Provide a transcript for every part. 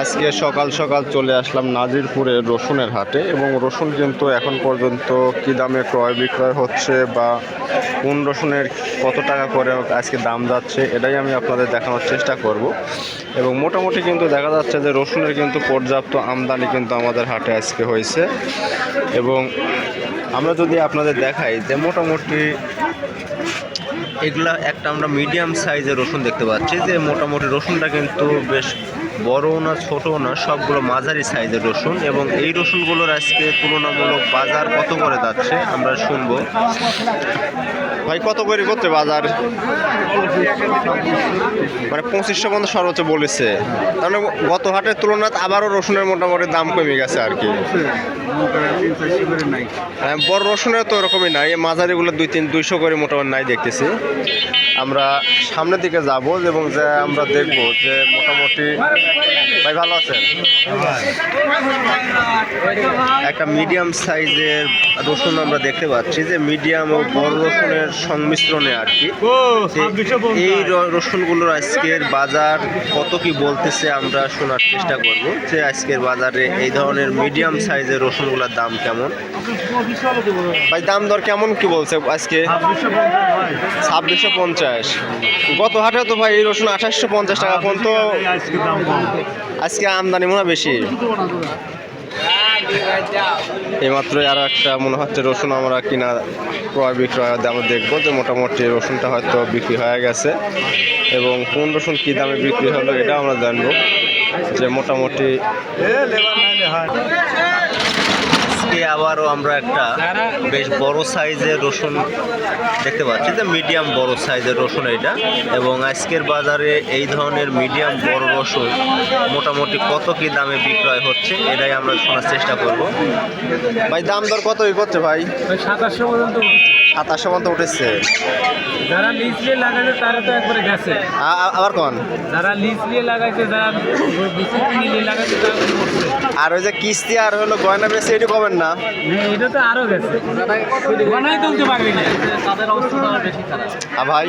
আজকে সকাল সকাল চলে আসলাম নাজিরপুরে রসুনের হাটে এবং রসুন কিন্তু এখন পর্যন্ত কী দামে ক্রয় বিক্রয় হচ্ছে বা কোন রসুনের কত টাকা করে আজকে দাম যাচ্ছে, এটাই আমি আপনাদের দেখানোর চেষ্টা করব। এবং মোটামুটি কিন্তু দেখা যাচ্ছে যে রসুনের কিন্তু পর্যাপ্ত আমদানি কিন্তু আমাদের হাটে আজকে হয়েছে। এবং আমরা যদি আপনাদের দেখাই যে মোটামুটি এগুলা একটা আমরা মিডিয়াম সাইজের রসুন দেখতে পাচ্ছি, যে মোটামুটি রসুনটা কিন্তু বেশ বড়ও না ছোটও না সবগুলো মাঝারি সাইজের রসুন এবং এই রসুনগুলোর আজকে তুলনামূলক বাজার কত করে যাচ্ছে আমরা শুনব। ভাই কত করে করছে বাজার? মানে পঁচিশশো পর্যন্ত সর্বোচ্চ বলেছে। তাহলে গত হাটের তুলনায় আবারও রসুনের মোটামুটি দাম কমে গেছে আর কি। হ্যাঁ, বড় রসুনের তো ওরকমই নাই মাঝারিগুলো দুই তিন দুইশো করে মোটামুটি নাই দেখতেছি। আমরা সামনের দিকে যাব এবং যে আমরা দেখব যে মোটামুটি ভাই ভালো আছেন? একটা মিডিয়াম সাইজের রসুন আমরা দেখতে পাচ্ছি যে মিডিয়াম ও বড় রসুনের সংমিশ্রণে আর কি। এই রসুনগুলোর আজকের বাজার কত কি বলতেছে আমরা শোনার চেষ্টা করব যে আজকের বাজারে এই ধরনের মিডিয়াম সাইজের রসুনগুলোর দাম কেমন। ভাই দাম দর কেমন কি বলছে আজকে? ছাব্বিশশো পঞ্চাশ। গত হাটে তো ভাই এই রসুন আঠাশশো পঞ্চাশ টাকা কোন তো আজকে আমদানি মনে বেশি। এইমাত্রই আরও একটা মনে হচ্ছে রসুন আমরা কিনা ক্রয় বিক্রয় দামে দেখব যে মোটামুটি রসুনটা হয়তো বিক্রি হয়ে গেছে। এবং কোন রসুন কী দামে বিক্রি হলো এটা আমরা জানব যে মোটামুটি আজকে আবারও আমরা একটা বেশ বড় সাইজের রসুন দেখতে পাচ্ছি। যে মিডিয়াম বড় সাইজের রসুন এটা। এবং আজকের বাজারে এই ধরনের মিডিয়াম বড় রসুন মোটামুটি কত কি দামে বিক্রয় হচ্ছে এটাই আমরা শোনার চেষ্টা করব। ভাই দাম দর কতই করছে ভাই? ওই সাতাশশো পর্যন্ত উঠেছে। সাতাশশো মতো উঠেছে। যারা লিজ নিয়ে লাগাইছে তারা তো একবারে গেছে। আবার কোন? যারা লিজ নিয়ে লাগাইছে যারা নিয়ে লাগাইছে তারা আর ওই যে কিস্তি আর হলো গয়না বেশি এটি কবেন না। হ্যাঁ, এটা তো আরও গেছে গনাই তুলতে পারবি না তাদের অবস্থা তো আরও বেশি খারাপ আর ভাই?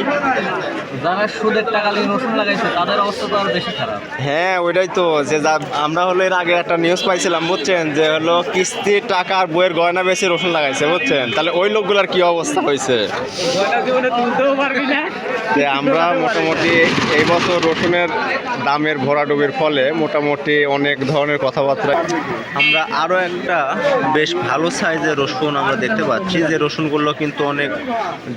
যারা সুদের টাকা নিয়ে রসুন লাগাইছে তাদের অবস্থা তো আরও বেশি খারাপ। হ্যাঁ ওইটাই তো যে যা আমরা হলো এর আগে একটা নিউজ পাইছিলাম বুঝছেন? যে হলো কিস্তির টাকা আর বইয়ের গয়না বেশি রসুন লাগাইছে বুঝছেন? তাহলে ওই লোকগুলার কি অবস্থা হয়েছে তুলতেও পারবি না? যে আমরা মোটামুটি এই বছর রসুনের দামের ভরাডুবির ফলে মোটামুটি অনেক ধরনের কথাবার্তা আমরা আরও একটা বেশ ভালো সাইজের রসুন আমরা দেখতে পাচ্ছি। যে রসুনগুলো কিন্তু অনেক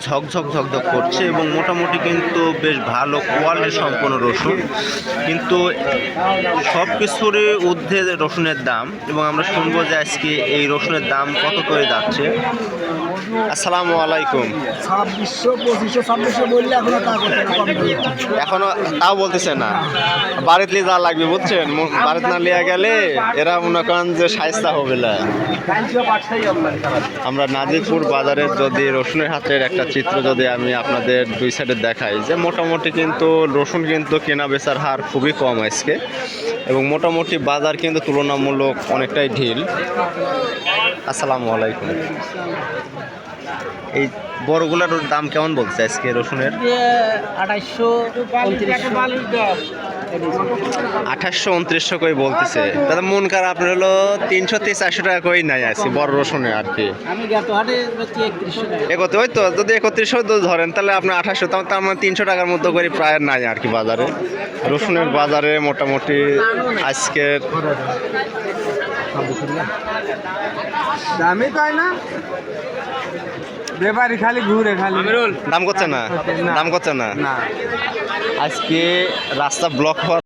ঝকঝক ঝকঝক করছে এবং মোটামুটি কিন্তু বেশ ভালো কোয়ালিটি সম্পন্ন রসুন। কিন্তু সব কিছুরই ঊর্ধ্বে রসুনের দাম এবং আমরা শুনব যে আজকে এই রসুনের দাম কত করে যাচ্ছে। আসসালামু আলাইকুম। এখনও তাও বলতেছে না। বাড়িতে যা লাগবে বুঝছেন? বাড়িতে না লিয়ে গেলে এরা মনে করেন যে সাইজটা হবে না। আমরা নাজিরপুর বাজারের যদি রসুনের হাটের একটা চিত্র যদি আমি আপনাদের দুই সাইডে দেখাই যে মোটামুটি কিন্তু রসুন কিন্তু কেনা বেচার হার খুবই কম আজকে এবং মোটামুটি বাজার কিন্তু তুলনামূলক অনেকটাই ঢিল। আসসালামু আলাইকুম। এই বড়গুলোর দাম কেমন বলছে আজকে রসুনের? আঠাইশশো আঠাশশো উনত্রিশশো করে বলতেছে। দাদা মন খারাপ আপনার হলো তিনশো থেকে চারশো টাকা করেই নাই আছে বড় রসুনে আর কি। আমি গত হাটে বেচি একত্রিশশো টাকা? একতে ওই তো যদি একত্রিশশো তো ধরেন তাহলে আপনার আঠাশশো তার তার মানে তিনশো টাকার মতো করে প্রায় নাই আর কি বাজারে। রসুনের বাজারে মোটামুটি আজকের দামই তাই না। ব্যাপারি খালি ঘুরে খালি। দাম করছে না। দাম করছে না? না। আজকে রাস্তা ব্লক হওয়ার